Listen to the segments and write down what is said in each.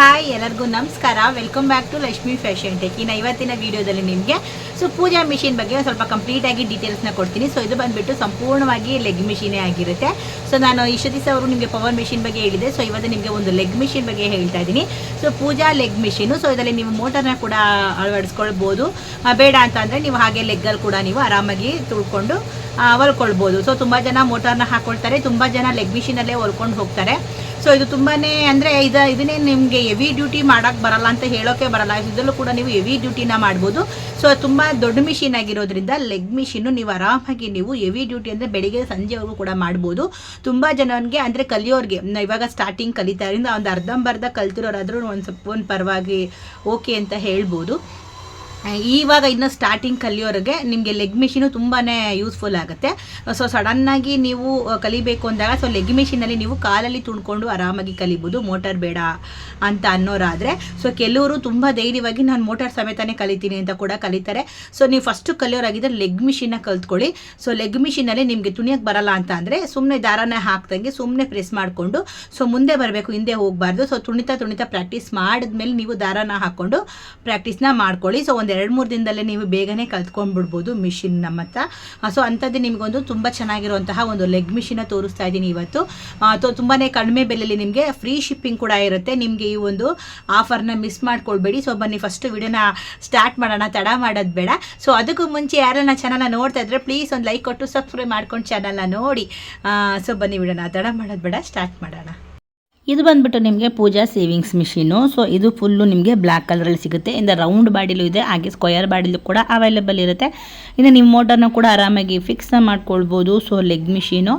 Hi ಎಲ್ಲರಿಗೂ ನಮಸ್ಕಾರ. Welcome back to Lakshmi fashion tech ಇನ್ನು ಇವತ್ತಿನ ವಿಡಿಯೋದಲ್ಲಿ ನಿಮಗೆ ಸೊ, ಪೂಜಾ ಮಿಷಿನ್ ಬಗ್ಗೆ ಸ್ವಲ್ಪ ಕಂಪ್ಲೀಟ್ ಆಗಿ ಡೀಟೇಲ್ಸ್ನ ಕೊಡ್ತೀನಿ. ಸೊ ಇದು ಬಂದ್ಬಿಟ್ಟು ಸಂಪೂರ್ಣವಾಗಿ ಲೆಗ್ ಮಿಷಿನೇ ಆಗಿರುತ್ತೆ. ಸೊ ನಾನು ಇಷ್ಟು ದಿವಸ ಅವರು ನಿಮಗೆ ಪವರ್ ಮಿಷಿನ್ ಬಗ್ಗೆ ಹೇಳಿದೆ ಸೊ ಇವತ್ತು ನಿಮಗೆ ಒಂದು ಲೆಗ್ ಮಿಷಿನ್ ಬಗ್ಗೆ ಹೇಳ್ತಾ ಇದ್ದೀನಿ. So Pooja leg machine so ಇದರಲ್ಲಿ ನೀವು ಮೋಟರ್ನ ಕೂಡ ಅಳವಡಿಸ್ಕೊಳ್ಬೋದು. ಬೇಡ ಅಂತ ಅಂದರೆ ನೀವು ಹಾಗೆ ಲೆಗ್ಗಲ್ಲಿ ಕೂಡ ನೀವು ಆರಾಮಾಗಿ ತುಳ್ಕೊಂಡು ಹೊಲ್ಕೊಳ್ಬೋದು. ಸೊ ತುಂಬ ಜನ ಮೋಟಾರ್ನ ಹಾಕೊಳ್ತಾರೆ. ತುಂಬ ಜನ ಲೆಗ್ ಮಿಷಿನಲ್ಲೇ ಹೊಲ್ಕೊಂಡು ಹೋಗ್ತಾರೆ. ಸೊ ಇದು ತುಂಬಾನೇ ಅಂದರೆ ಇದು ಇದನ್ನೇ ನಿಮಗೆ ಹೆವಿ ಡ್ಯೂಟಿ ಮಾಡೋಕ್ಕೆ ಬರಲ್ಲ ಅಂತ ಹೇಳೋಕೆ ಬರಲ್ಲ. ಇದರಲ್ಲೂ ಕೂಡ ನೀವು ಹೆವಿ ಡ್ಯೂಟಿನ ಮಾಡ್ಬೋದು. ಸೊ ತುಂಬ ದೊಡ್ಡ ಮಿಷಿನ್ ಆಗಿರೋದ್ರಿಂದ ಲೆಗ್ ಮಿಷಿನ್ನು ನೀವು ಆರಾಮಾಗಿ ನೀವು ಹೆವಿ ಡ್ಯೂಟಿ ಅಂದರೆ ಬೆಳಿಗ್ಗೆ ಸಂಜೆವರೆಗೂ ಕೂಡ ಮಾಡ್ಬೋದು. ತುಂಬ ಜನರಿಗೆ ಅಂದರೆ ಕಲಿಯೋರಿಗೆ ಇವಾಗ ಸ್ಟಾರ್ಟಿಂಗ್ ಕಲಿತಾರಿಂದ ಒಂದು ಅರ್ಧಂಬರ್ಧ ಕಲ್ತಿರೋರಾದ್ರೂ ಒಂದು ಸ್ವಲ್ಪ ಒಂದು ಪರವಾಗಿ ಓಕೆ ಅಂತ ಹೇಳ್ಬೋದು. ಇವಾಗ ಇನ್ನು ಸ್ಟಾರ್ಟಿಂಗ್ ಕಲಿಯೋರಿಗೆ ನಿಮಗೆ ಲೆಗ್ ಮಿಷಿನು ತುಂಬಾ ಯೂಸ್ಫುಲ್ ಆಗುತ್ತೆ. ಸೊ ಸಡನ್ನಾಗಿ ನೀವು ಕಲಿಬೇಕು ಅಂದಾಗ ಸೊ ಲೆಗ್ ಮಿಷಿನಲ್ಲಿ ನೀವು ಕಾಲಲ್ಲಿ ತುಣ್ಕೊಂಡು ಆರಾಮಾಗಿ ಕಲಿಬೋದು. ಮೋಟಾರ್ ಬೇಡ ಅಂತ ಅನ್ನೋರಾದರೆ. ಸೊ ಕೆಲವರು ತುಂಬ ಧೈರ್ಯವಾಗಿ ನಾನು ಮೋಟಾರ್ ಸಮೇತನೇ ಕಲಿತೀನಿ ಅಂತ ಕೂಡ ಕಲಿತಾರೆ. ಸೊ ನೀವು ಫಸ್ಟು ಕಲಿಯೋರಾಗಿದ್ದರೆ ಲೆಗ್ ಮಿಷಿನ್ನ ಕಲ್ತ್ಕೊಳ್ಳಿ. ಸೊ ಲೆಗ್ ಮಿಷಿನಲ್ಲಿ ನಿಮಗೆ ತುಣಿಯಕ್ಕೆ ಬರಲ್ಲ ಅಂತ ಅಂದರೆ ಸುಮ್ಮನೆ ದಾರನ ಹಾಕ್ದಂಗೆ ಸುಮ್ಮನೆ ಪ್ರೆಸ್ ಮಾಡಿಕೊಂಡು ಸೊ ಮುಂದೆ ಬರಬೇಕು, ಹಿಂದೆ ಹೋಗಬಾರ್ದು. ಸೊ ತುಣಿತಾ ತುಣಿತಾ ಪ್ರಾಕ್ಟೀಸ್ ಮಾಡಿದ್ಮೇಲೆ ನೀವು ದಾರನ ಹಾಕ್ಕೊಂಡು ಪ್ರಾಕ್ಟೀಸ್ನ ಮಾಡ್ಕೊಳ್ಳಿ. ಸೊ ಒಂದು ಎರಡು ಮೂರು ದಿನದಲ್ಲೇ ನೀವು ಬೇಗನೆ ಕಲ್ತ್ಕೊಂಡ್ಬಿಡ್ಬೋದು ಮಿಷಿನ್ ನಮ್ಮ ಹತ್ರ. ಸೊ ಅಂಥದ್ದು ನಿಮಗೊಂದು ತುಂಬ ಚೆನ್ನಾಗಿರುವಂತಹ ಒಂದು ಲೆಗ್ ಮಿಷಿನ ತೋರಿಸ್ತಾ ಇದ್ದೀನಿ ಇವತ್ತು. ತುಂಬಾ ಕಡಿಮೆ ಬೆಲೆಯಲ್ಲಿ ನಿಮಗೆ ಫ್ರೀ ಶಿಪ್ಪಿಂಗ್ ಕೂಡ ಇರುತ್ತೆ. ನಿಮಗೆ ಈ ಒಂದು ಆಫರ್ನ ಮಿಸ್ ಮಾಡ್ಕೊಳ್ಬೇಡಿ. ಸೊ ಬನ್ನಿ ಫಸ್ಟ್ ವಿಡಿಯೋನ ಸ್ಟಾರ್ಟ್ ಮಾಡೋಣ. ತಡ ಮಾಡೋದು ಬೇಡ. ಸೊ ಅದಕ್ಕೂ ಮುಂಚೆ ಯಾರನ್ನ ಚಾನಲ್ನ ನೋಡ್ತಾ ಇದ್ರೆ ಪ್ಲೀಸ್ ಒಂದು ಲೈಕ್ ಕೊಟ್ಟು ಸಬ್ಸ್ಕ್ರೈಬ್ ಮಾಡ್ಕೊಂಡು ಚಾನಲ್ನ ನೋಡಿ. ಸೊ ಬನ್ನಿ ವಿಡಿಯೋನ ತಡ ಮಾಡೋದು ಬೇಡ. ಸ್ಟಾರ್ಟ್ ಮಾಡೋಣ. ಇದು ಬಂದ್ಬಿಟ್ಟು ನಿಮಗೆ ಪೂಜಾ ಸೇವಿಂಗ್ಸ್ ಮಿಷಿನು. ಸೊ ಇದು ಫುಲ್ಲು ನಿಮಗೆ ಬ್ಲ್ಯಾಕ್ ಕಲರಲ್ಲಿ ಸಿಗುತ್ತೆ. ಇಂದ ರೌಂಡ್ ಬಾಡಿಲೂ ಇದೆ. ಹಾಗೆ ಸ್ಕ್ವಯರ್ ಬಾಡಿಲೂ ಕೂಡ ಅವೈಲೇಬಲ್ ಇರುತ್ತೆ. ಇನ್ನು ನಿಮ್ಮ ಮೋಟರ್ನ ಕೂಡ ಆರಾಮಾಗಿ ಫಿಕ್ಸ್ನ ಮಾಡ್ಕೊಳ್ಬೋದು. So leg machine.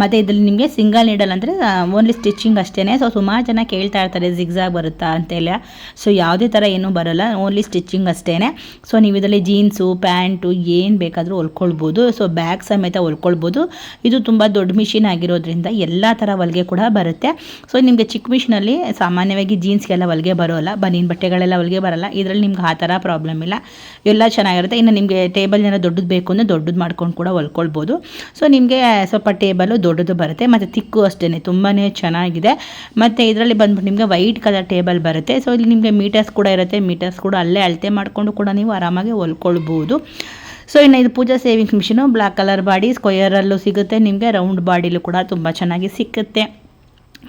ಮತ್ತು ಇದರಲ್ಲಿ ನಿಮಗೆ ಸಿಂಗಲ್ ನೀಡಲ್ ಅಂದರೆ ಓನ್ಲಿ ಸ್ಟಿಚಿಂಗ್ ಅಷ್ಟೇ ಸೊ ಸುಮಾರು ಜನ ಕೇಳ್ತಾ ಇರ್ತಾರೆ ಜಿಗ್ಸಾಗ್ ಬರುತ್ತಾ? ಅಂತೆಲ್ಲ ಸೊ ಯಾವುದೇ ಥರ ಏನೂ ಬರೋಲ್ಲ. ಓನ್ಲಿ ಸ್ಟಿಚಿಂಗ್ ಅಷ್ಟೇ ಸೊ ನೀವು ಇದರಲ್ಲಿ ಜೀನ್ಸು ಪ್ಯಾಂಟು ಏನು ಬೇಕಾದರೂ ಹೊಲ್ಕೊಳ್ಬೋದು. ಸೊ ಬ್ಯಾಗ್ ಸಮೇತ ಹೊಲ್ಕೊಳ್ಬೋದು. ಇದು ತುಂಬ ದೊಡ್ಡ ಮಿಷಿನ್ ಆಗಿರೋದ್ರಿಂದ ಎಲ್ಲ ಥರ ಹೊಲಿಗೆ ಕೂಡ ಬರುತ್ತೆ. ಸೊ ನಿಮಗೆ ಚಿಕ್ಕ ಮಿಷಿನಲ್ಲಿ ಸಾಮಾನ್ಯವಾಗಿ ಜೀನ್ಸ್ಗೆಲ್ಲ ಹೊಲಿಗೆ ಬರೋಲ್ಲ, ಬನೀನ್ ಬಟ್ಟೆಗಳೆಲ್ಲ ಹೊಲಿಗೆ ಬರಲ್ಲ. ಇದರಲ್ಲಿ ನಿಮ್ಗೆ ಆ ಥರ ಪ್ರಾಬ್ಲಮ್ ಇಲ್ಲ. ಎಲ್ಲ ಚೆನ್ನಾಗಿರುತ್ತೆ. ಇನ್ನು ನಿಮಗೆ ಟೇಬಲ್ ಏನೋ ದೊಡ್ಡದು ಬೇಕು ಅಂದರೆ ದೊಡ್ಡದು ಮಾಡ್ಕೊಂಡು ಕೂಡ ಹೊಲ್ಕೊಳ್ಬೋದು. ಸೊ ನಿಮಗೆ ಸ್ವಲ್ಪ ಟೇಬಲು ದೊಡ್ಡದು ಬರುತ್ತೆ. ಮತ್ತು ತಿಕ್ಕು ಅಷ್ಟೇ ತುಂಬಾ ಚೆನ್ನಾಗಿದೆ. ಮತ್ತು ಇದರಲ್ಲಿ ಬಂದ್ಬಿಟ್ಟು ನಿಮಗೆ ವೈಟ್ ಕಲರ್ ಟೇಬಲ್ ಬರುತ್ತೆ. ಸೊ ಇಲ್ಲಿ ನಿಮಗೆ ಮೀಟರ್ಸ್ ಕೂಡ ಇರುತ್ತೆ. ಮೀಟರ್ಸ್ ಕೂಡ ಅಲ್ಲೇ ಅಳತೆ ಮಾಡಿಕೊಂಡು ಕೂಡ ನೀವು ಆರಾಮಾಗಿ ಹೊಲ್ಕೊಳ್ಬೋದು. ಸೊ ಇನ್ನು ಇದು Pooja savings machine black colour body ಸ್ಕ್ವಯರಲ್ಲೂ ಸಿಗುತ್ತೆ. ನಿಮಗೆ ರೌಂಡ್ ಬಾಡಿಲೂ ಕೂಡ ತುಂಬ ಚೆನ್ನಾಗಿ ಸಿಕ್ಕುತ್ತೆ.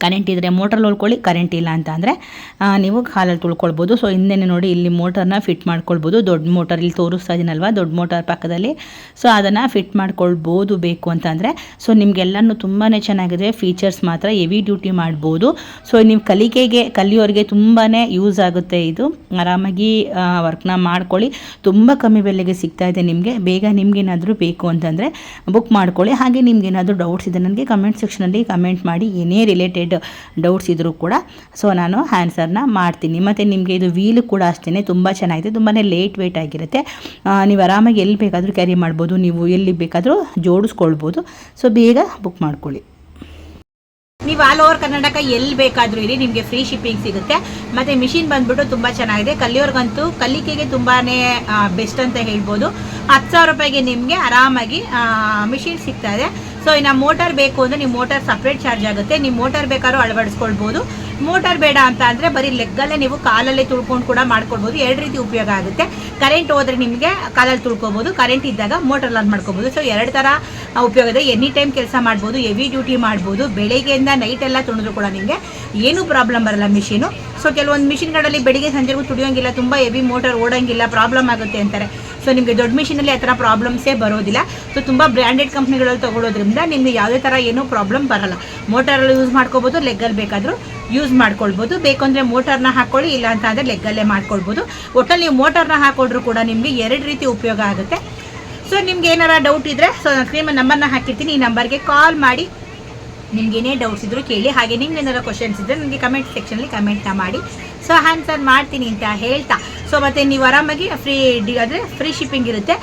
ಕರೆಂಟ್ ಇದ್ದರೆ ಮೋಟ್ರಲ್ಲಿ ಉಳ್ಕೊಳ್ಳಿ ಕರೆಂಟ್ ಇಲ್ಲ ಅಂತ ಅಂದರೆ ನೀವು ಹಾಲಲ್ಲಿ ತುಳ್ಕೊಳ್ಬೋದು. ಸೊ ಹಿಂದೆನೇ ನೋಡಿ ಇಲ್ಲಿ ಮೋಟರ್ನ ಫಿಟ್ ಮಾಡ್ಕೊಳ್ಬೋದು. ದೊಡ್ಡ ಮೋಟರ್ ಇಲ್ಲಿ ತೋರಿಸ್ತಾ ಇದ್ದೀನಲ್ವ ದೊಡ್ಡ ಮೋಟರ್ ಪಕ್ಕದಲ್ಲಿ. ಸೊ ಅದನ್ನು ಫಿಟ್ ಮಾಡ್ಕೊಳ್ಬೋದು ಬೇಕು ಅಂತಂದರೆ ಸೊ ನಿಮಗೆಲ್ಲನೂ ತುಂಬಾ ಚೆನ್ನಾಗಿದೆ. ಫೀಚರ್ಸ್ ಮಾತ್ರ ಹೆವಿ ಡ್ಯೂಟಿ ಮಾಡ್ಬೋದು. ಸೊ ನೀವು ಕಲಿಕೆಗೆ, ಕಲಿಯೋರಿಗೆ ತುಂಬಾ ಯೂಸ್ ಆಗುತ್ತೆ ಇದು. ಆರಾಮಾಗಿ ವರ್ಕ್ನ ಮಾಡ್ಕೊಳ್ಳಿ. ತುಂಬ ಕಮ್ಮಿ ಬೆಲೆಗೆ ಸಿಗ್ತಾ ಇದೆ ನಿಮಗೆ. ಬೇಗ ನಿಮಗೇನಾದರೂ ಬೇಕು ಅಂತಂದರೆ ಬುಕ್ ಮಾಡ್ಕೊಳ್ಳಿ. ಹಾಗೆ ನಿಮ್ಗೇನಾದರೂ ಡೌಟ್ಸ್ ಇದೆ ನನಗೆ ಕಮೆಂಟ್ ಸೆಕ್ಷನಲ್ಲಿ ಕಮೆಂಟ್ ಮಾಡಿ. ಏನೇ ರಿಲೇಟೆಡ್ ಡೌಟ್ಸ್ ಇದ್ದರೂ ಕೂಡ. ಸೊ ನಾನು ಆನ್ಸರ್ನ ಮಾಡ್ತೀನಿ. ಮತ್ತು ನಿಮಗೆ ಇದು ವೀಲ್ ಕೂಡ ಅಷ್ಟೇ ತುಂಬ ಚೆನ್ನಾಗಿದೆ. ತುಂಬಾ ಲೇಟ್ ವೇಟ್ ಆಗಿರುತ್ತೆ. ನೀವು ಆರಾಮಾಗಿ ಎಲ್ಲಿ ಬೇಕಾದರೂ ಕ್ಯಾರಿ ಮಾಡ್ಬೋದು. ನೀವು ಎಲ್ಲಿ ಬೇಕಾದರೂ ಜೋಡಿಸ್ಕೊಳ್ಬೋದು. ಸೊ ಬೇಗ ಬುಕ್ ಮಾಡ್ಕೊಳ್ಳಿ. ನೀವು ಆಲ್ ಓವರ್ ಕರ್ನಾಟಕ ಎಲ್ಲಿ ಬೇಕಾದರೂ ಇರಿ, ನಿಮಗೆ ಫ್ರೀ ಶಿಪ್ಪಿಂಗ್ ಸಿಗುತ್ತೆ. ಮತ್ತೆ ಮಿಷಿನ್ ಬಂದ್ಬಿಟ್ಟು ತುಂಬ ಚೆನ್ನಾಗಿದೆ. ಕಲಿಯೋರ್ಗಂತೂ ಕಲಿಕೆಗೆ ತುಂಬಾನೇ ಬೆಸ್ಟ್ ಅಂತ ಹೇಳ್ಬೋದು. ಹತ್ತು ಸಾವಿರ ರೂಪಾಯಿಗೆ ನಿಮಗೆ ಆರಾಮಾಗಿ ಮಿಷಿನ್ ಸಿಗ್ತಾ ಇದೆ. ಸೊ ಇನ್ನು ಮೋಟಾರ್ ಬೇಕು ಅಂದರೆ ನಿಮ್ಮ ಮೋಟಾರ್ ಸಪ್ರೇಟ್ ಚಾರ್ಜ್ ಆಗುತ್ತೆ. ನಿಮ್ಮ ಮೋಟಾರ್ ಬೇಕಾದ್ರೂ ಅಳವಡಿಸ್ಕೊಳ್ಬೋದು. ಮೋಟಾರ್ ಬೇಡ ಅಂತ ಅಂದರೆ ಬರೀ ಲೆಗ್ಗಲ್ಲೇ ನೀವು ಕಾಲಲ್ಲೇ ತುಳ್ಕೊಂಡು ಕೂಡ ಮಾಡ್ಕೊಳ್ಬೋದು. ಎರಡು ರೀತಿ ಉಪಯೋಗ ಆಗುತ್ತೆ. ಕರೆಂಟ್ ಹೋದ್ರೆ ನಿಮಗೆ ಕಾಲಲ್ಲಿ ತುಳ್ಕೊಬೋದು. ಕರೆಂಟ್ ಇದ್ದಾಗ ಮೋಟರ್ ಆನ್ ಮಾಡ್ಕೊಬೋದು. ಸೊ ಎರಡು ಥರ ಉಪಯೋಗ ಇದೆ. ಎನಿ ಟೈಮ್ ಕೆಲಸ ಮಾಡ್ಬೋದು ಹೆವಿ ಡ್ಯೂಟಿ ಮಾಡ್ಬೋದು. ಬೆಳಗ್ಗೆಯಿಂದ ನೈಟ್ ಎಲ್ಲ ತುಣಿದ್ರು ಕೂಡ ನಿಮಗೆ ಏನೂ ಪ್ರಾಬ್ಲಮ್ ಬರಲ್ಲ ಮಿಷಿನು ಸೊ ಕೆಲವೊಂದು ಮಿಷಿನ್ಗಳಲ್ಲಿ ಬೆಳಿಗ್ಗೆ ಸಂಜೆಗೂ ತುಡಿಯೋಂಗಿಲ್ಲ ತುಂಬ ಹೆವಿ ಮೋಟರ್ ಓಡೋಂಗಿಲ್ಲ ಪ್ರಾಬ್ಲಮ್ ಆಗುತ್ತೆ ಅಂತಾರೆ. ಸೊ ನಿಮಗೆ ದೊಡ್ಡ ಮಿಷಿನಲ್ಲಿ ಆ ಥರ ಪ್ರಾಬ್ಲಮ್ಸೇ ಬರೋದಿಲ್ಲ. ಸೊ ತುಂಬ ಬ್ರ್ಯಾಂಡೆಡ್ ಕಂಪ್ನಿಗಳಲ್ಲಿ ತೊಗೊಳೋದ್ರಿಂದ ನಿಮಗೆ ಯಾವುದೇ ಥರ ಏನೂ ಪ್ರಾಬ್ಲಮ್ ಬರಲ್ಲ. ಮೋಟರಲ್ಲಿ ಯೂಸ್ ಮಾಡ್ಕೋಬೋದು ಲೆಗ್ಗಲ್ಲಿ ಬೇಕಾದರೂ ಯೂಸ್ ಮಾಡ್ಕೊಳ್ಬೋದು. ಬೇಕು ಅಂದರೆ ಮೋಟರ್ನ ಹಾಕ್ಕೊಳ್ಳಿ ಇಲ್ಲ ಅಂತ ಅಂದರೆ ಲೆಗ್ಗಲ್ಲೇ ಮಾಡ್ಕೊಳ್ಬೋದು. ಒಟ್ಟಲ್ಲಿ ನೀವು ಮೋಟರ್ನ ಹಾಕೊಂಡ್ರು ಕೂಡ ನಿಮಗೆ ಎರಡು ರೀತಿ ಉಪಯೋಗ ಆಗುತ್ತೆ. ಸೊ ನಿಮ್ಗೆ ಏನಾರ ಡೌಟ್ ಇದ್ದರೆ ಸೊ ನಾನು ನಂಬರ್ನ ಹಾಕಿರ್ತೀನಿ. ಈ ನಂಬರ್ಗೆ ಕಾಲ್ ಮಾಡಿ. ನಿಮ್ಗೆ ಏನೇ ಡೌಟ್ಸ್ ಇದ್ದರೂ ಕೇಳಿ. ಹಾಗೆ ನಿಮ್ಗೆ ಏನಾರ ಕ್ವಶನ್ಸ್ ಇದ್ದರೆ ನನಗೆ ಕಮೆಂಟ್ ಸೆಕ್ಷನಲ್ಲಿ ಕಮೆಂಟ್ನ ಮಾಡಿ. ಸೊ ಆನ್ಸರ್ ಮಾಡ್ತೀನಿ ಅಂತ ಹೇಳ್ತಾ. ಸೊ ಮತ್ತೆ ನೀವು ಆರಾಮಾಗಿ ಫ್ರೀ ಡಿ ಅಂದರೆ ಫ್ರೀ ಶಿಪ್ಪಿಂಗ್ ಇರುತ್ತೆ.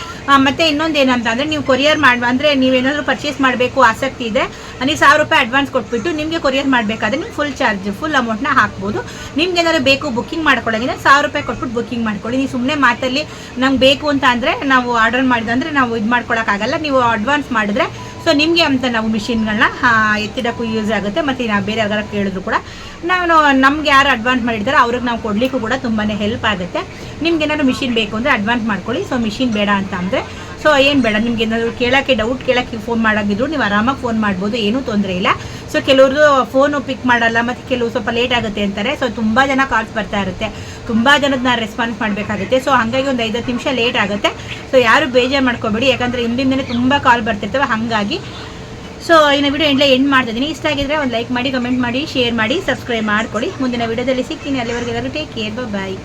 ಮತ್ತೆ ಇನ್ನೊಂದು ಏನಂತ ಅಂದರೆ ನೀವು ಕೊರಿಯರ್ ಮಾಡಿ ಅಂದರೆ ನೀವೇನಾದರೂ ಪರ್ಚೇಸ್ ಮಾಡಬೇಕು, ಆಸಕ್ತಿ ಇದೆ, ನೀವು ಸಾವಿರ ರೂಪಾಯಿ ಅಡ್ವಾನ್ಸ್ ಕೊಟ್ಬಿಟ್ಟು ನಿಮಗೆ ಕೊರಿಯರ್ ಮಾಡಬೇಕಾದ್ರೆ ನೀವು ಫುಲ್ ಚಾರ್ಜ್ ಫುಲ್ ಅಮೌಂಟ್ನ ಹಾಕ್ಬೋದು. ನಿಮ್ಗೆ ಏನಾದ್ರು ಬೇಕು ಬುಕ್ಕಿಂಗ್ ಮಾಡ್ಕೊಳ್ಳೋಂಗಿದ್ರೆ ಸಾವಿರ ರೂಪಾಯಿ ಕೊಟ್ಬಿಟ್ಟು ಬುಕ್ಕಿಂಗ್ ಮಾಡ್ಕೊಳ್ಳಿ. ನೀವು ಸುಮ್ಮನೆ ಮಾತಲ್ಲಿ ನಮ್ಗೆ ಬೇಕು ಅಂತ ಅಂದರೆ ನಾವು ಆರ್ಡರ್ ಮಾಡಿದಂದರೆ ನಾವು ಇದು ಮಾಡ್ಕೊಳ್ಳೋಕ್ಕಾಗಲ್ಲ ನೀವು ಅಡ್ವಾನ್ಸ್ ಮಾಡಿದ್ರೆ ಸೊ ನಿಮಗೆ ಅಂತ ನಾವು ಮಿಷಿನ್ಗಳನ್ನ ಎತ್ತಿಡೋಕ್ಕೂ ಯೂಸ್ ಆಗುತ್ತೆ. ಮತ್ತು ನಾವು ಬೇರೆ ಯಾವ್ದಾರ ಕೇಳಿದ್ರು ಕೂಡ. ನಾವು ನಮ್ಗೆ ಯಾರು ಅಡ್ವಾನ್ಸ್ ಮಾಡಿರ್ತಾರೋ ಅವ್ರಿಗೆ ನಾವು ಕೊಡಲಿಕ್ಕೂ ಕೂಡ ತುಂಬಾ ಹೆಲ್ಪ್ ಆಗುತ್ತೆ. ನಿಮ್ಗೆ ಏನಾದ್ರು ಮಿಷಿನ್ ಬೇಕು ಅಂದರೆ ಅಡ್ವಾನ್ಸ್ ಮಾಡ್ಕೊಳ್ಳಿ. ಸೊ ಮಿಷಿನ್ ಬೇಡ ಅಂತ ಅಂದರೆ ಸೊ ಏನು ಬೇಡ, ನಿಮ್ಗೆ ಏನಾದರೂ ಕೇಳೋಕ್ಕೆ ಡೌಟ್ ಕೇಳೋಕ್ಕೆ ಫೋನ್ ಮಾಡೋಂಗಿದ್ರು, ನೀವು ಆರಾಮಾಗಿ ಫೋನ್ ಮಾಡ್ಬೋದು, ಏನೂ ತೊಂದರೆ ಇಲ್ಲ. ಸೊ ಕೆಲವ್ರದ್ದು ಫೋನು ಪಿಕ್ ಮಾಡಲ್ಲ, ಮತ್ತು ಕೆಲವು ಸ್ವಲ್ಪ ಲೇಟ್ ಆಗುತ್ತೆ ಅಂತಾರೆ. ಸೊ ತುಂಬ ಜನ ಕಾಲ್ಸ್ ಬರ್ತಾ ಇರುತ್ತೆ. ತುಂಬ ಜನದ ನಾನು ರೆಸ್ಪಾನ್ಸ್ ಮಾಡಬೇಕಾಗುತ್ತೆ. ಸೊ ಹಾಗಾಗಿ ಒಂದು ಐದತ್ತು ನಿಮಿಷ ಲೇಟ್ ಆಗುತ್ತೆ. ಸೊ ಯಾರು ಬೇಜಾರು ಮಾಡ್ಕೋಬೇಡಿ. ಯಾಕಂದರೆ ಹಿಂದಿಂದನೇ ತುಂಬ ಕಾಲ್ ಬರ್ತಿರ್ತವೆ, ಹಾಗಾಗಿ. ಸೊ ಇನ್ನು ವಿಡಿಯೋ ಎಂಡ್ಲೇ ಎಂಡ್ ಮಾಡ್ತಿದ್ದೀನಿ. ಇಷ್ಟ ಆಗಿದ್ರೆ ಒಂದು ಲೈಕ್ ಮಾಡಿ ಕಮೆಂಟ್ ಮಾಡಿ ಶೇರ್ ಮಾಡಿ ಸಬ್ಸ್ಕ್ರೈಬ್ ಮಾಡ್ಕೊಳ್ಳಿ ಮುಂದಿನ ವಿಡಿಯೋದಲ್ಲಿ ಸಿಗ್ತೀನಿ. ಅಲ್ಲಿವರೆಗೆ ಎಲ್ಲರೂ ಟೇಕ್ ಕೇರ್ ಬಾಯ್